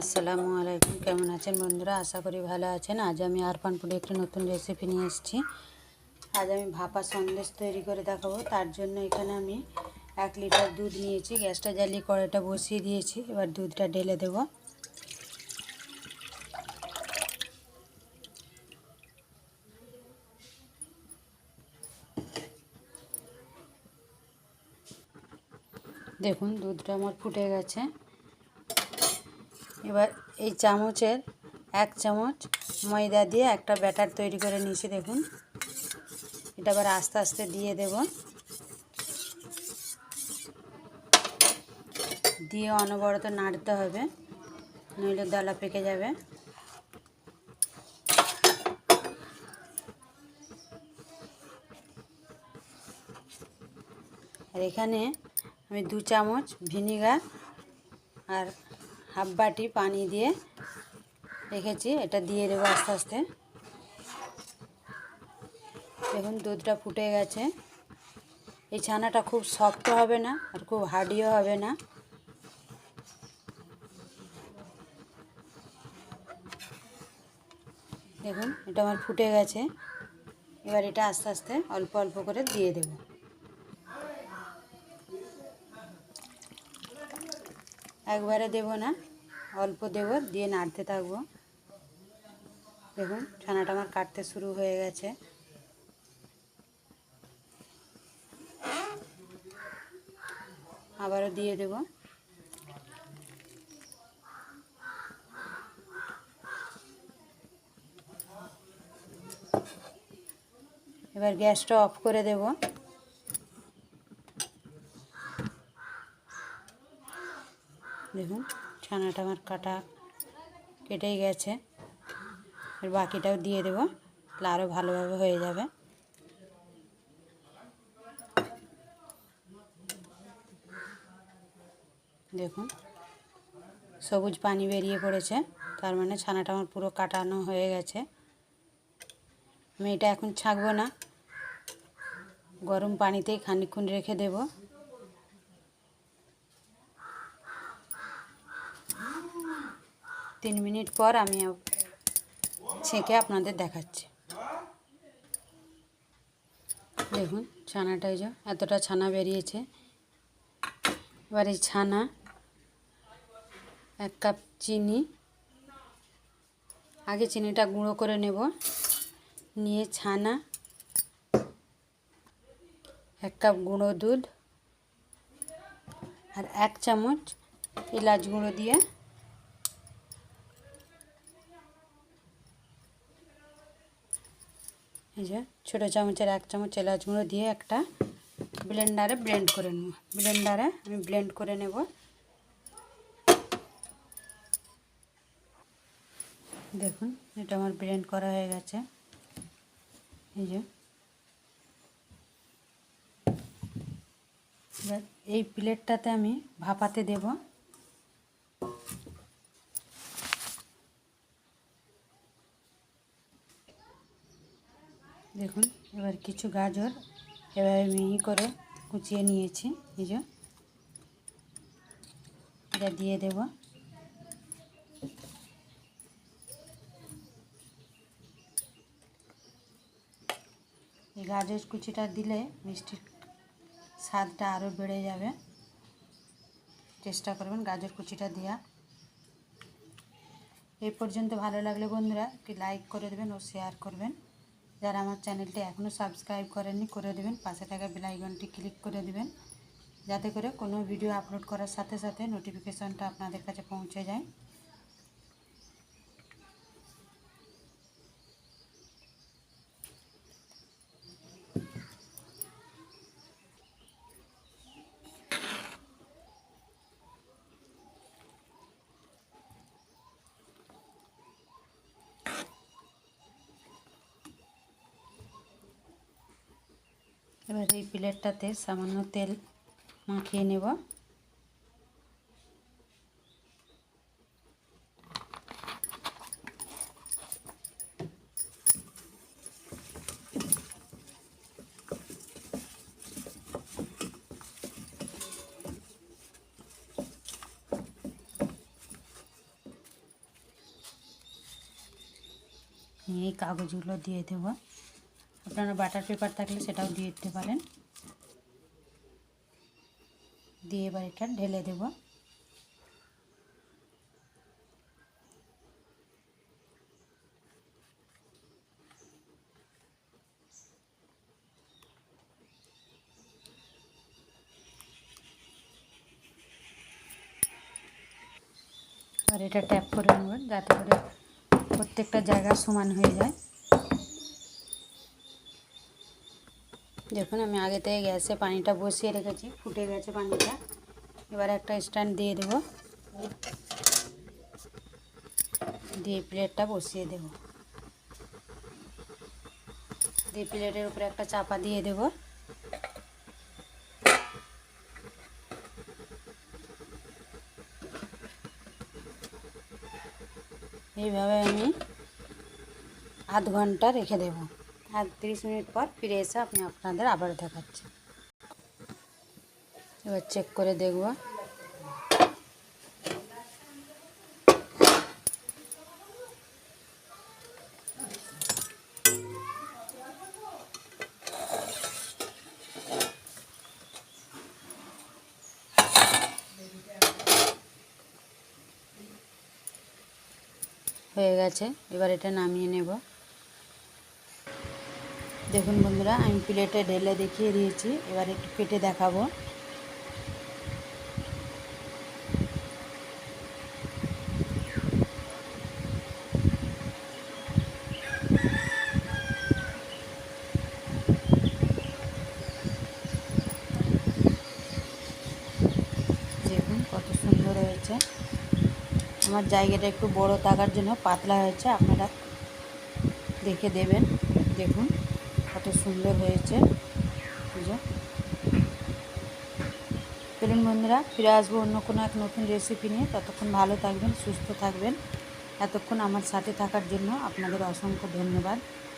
আসসালামু আলাইকুম। কেমন আছেন বন্ধুরা? আশা করি ভালো আছেন। আজ আমি আরপানপুরে একটি নতুন রেসিপি নিয়ে এসেছি। আজ আমি ভাপা সন্দেশ তৈরি করে দেখাবো। তার জন্য এখানে আমি এক লিটার দুধ নিয়েছি। গ্যাসটা জ্বালিয়ে কড়াইটা বসিয়ে দিয়েছি। এবার দুধটা ঢেলে দেব। দেখুন, দুধটা আমার ফুটে গেছে। এবার এই চামচের এক চামচ ময়দা দিয়ে একটা ব্যাটার তৈরি করে নিয়েছি, দেখুন। এটা আবার আস্তে আস্তে দিয়ে দেব। দিয়ে অনবরত নাড়তে হবে, নইলে দলা পেকে যাবে। আর এখানে আমি দু চামচ ভিনিগার আর হাফ বাটি পানি দিয়ে রেখেছি, এটা দিয়ে দেবো আস্তে আস্তে। দেখুন দুধটা ফুটে গেছে। এই ছানাটা খুব শক্ত হবে না আর খুব হার্ডিও হবে না। দেখুন, এটা আমার ফুটে গেছে। এবার এটা আস্তে আস্তে অল্প অল্প করে দিয়ে দেব। একবারে দেব না, অল্প দেব, দিয়ে নাড়তে থাকব। দেখুন, ছানাটা আমার কাটতে শুরু হয়ে গেছে। আবারও দিয়ে দেব। এবার গ্যাসটা অফ করে দেব। দেখুন ছানাটা আমার কাটা কেটেই গেছে। আর বাকিটাও দিয়ে দেবো, তাহলে আরও ভালোভাবে হয়ে যাবে। দেখুন, সবুজ পানি বেরিয়ে পড়েছে, তার মানে ছানাটা আমার পুরো কাটানো হয়ে গেছে। আমি এটা এখন ছাঁকবো না, গরম পানিতেই খানিকক্ষণ রেখে দেব। তিন মিনিট পর আমি ছেঁকে আপনাদের দেখাচ্ছি। দেখুন, ছানাটা এই যে এতটা ছানা বেরিয়েছে। এবার এই ছানা এক কাপ চিনি, আগে চিনিটা গুঁড়ো করে নেব। নিয়ে ছানা, এক কাপ গুঁড়ো দুধ আর এক চামচ এলাচ গুঁড়ো দিয়ে এই যে ছোটো চামচের এক চামচ এলাচ গুঁড়ো দিয়ে একটা ব্লেন্ডারে ব্লেন্ড করে নেব। ব্লেন্ডারে আমি ব্লেন্ড করে নেব। দেখুন, এটা আমার ব্লেন্ড করা হয়ে গেছে। এই যে। এই প্লেটটাতে আমি ভাপাতে দেব। দেখুন, এবার কিছু গাজর এভাবে মিহি করে কুচিয়ে নিয়েছি, এই এটা দিয়ে দেব। এই গাজর কুচিটা দিলে মিষ্টির স্বাদটা আরও বেড়ে যাবে। চেষ্টা করবেন গাজর কুচিটা দেওয়া এই পর্যন্ত ভালো লাগলে বন্ধুরা একটি লাইক করে দেবেন ও শেয়ার করবেন। যারা আমার চ্যানেলটি এখনও সাবস্ক্রাইব করেননি, করে দেবেন। পাশে থাকা বেলাইকনটি ক্লিক করে দেবেন, যাতে করে কোনো ভিডিও আপলোড করার সাথে সাথে নোটিফিকেশনটা আপনাদের কাছে পৌঁছে যায়। এবার এই প্লেটটাতে সামান্য তেল মাখিয়ে নেব। এই কাগজগুলো দিয়ে দেবো। আপনারা বাটার পেপার থাকলে সেটাও দিয়ে দিতে পারেন। দিয়ে এবার এটা ঢেলে দেব। আর এটা ট্যাপ করে নেবেন, যাতে করে প্রত্যেকটা জায়গা সমান হয়ে যায়। দেখুন, আমি আগে থেকে গ্যাসে পানিটা বসিয়ে রেখেছি, ফুটে গেছে পানিটা। এবার একটা স্ট্যান্ড দিয়ে দেব। দিয়ে প্লেটটা বসিয়ে দেব। দিয়ে প্লেটের উপরে একটা চাপা দিয়ে দেব। এইভাবে আমি আধ ঘণ্টা রেখে দেব। আর তিরিশ মিনিট পর ফিরে এসে আপনি আপনাদের আবার দেখাচ্ছি। এবার চেক করে দেখব। হয়ে গেছে। এবার এটা নামিয়ে নেব। দেখুন বন্ধুরা, আমি প্লেটে ঢেলে দেখিয়ে দিয়েছি, এবার একটু কেটে দেখাবো। দেখুন কত সুন্দর হয়েছে। আমার জায়গাটা একটু বড় থাকার জন্য পাতলা হয়েছে, আপনারা দেখে দেবেন। দেখুন। কত সুন্দর হয়েছে। পুজো। চলুন বন্ধুরা, ফিরে আসব অন্য কোনো এক নতুন রেসিপি নিয়ে। ততক্ষণ ভালো থাকবেন, সুস্থ থাকবেন। এতক্ষণ আমার সাথে থাকার জন্য আপনাদের অসংখ্য ধন্যবাদ।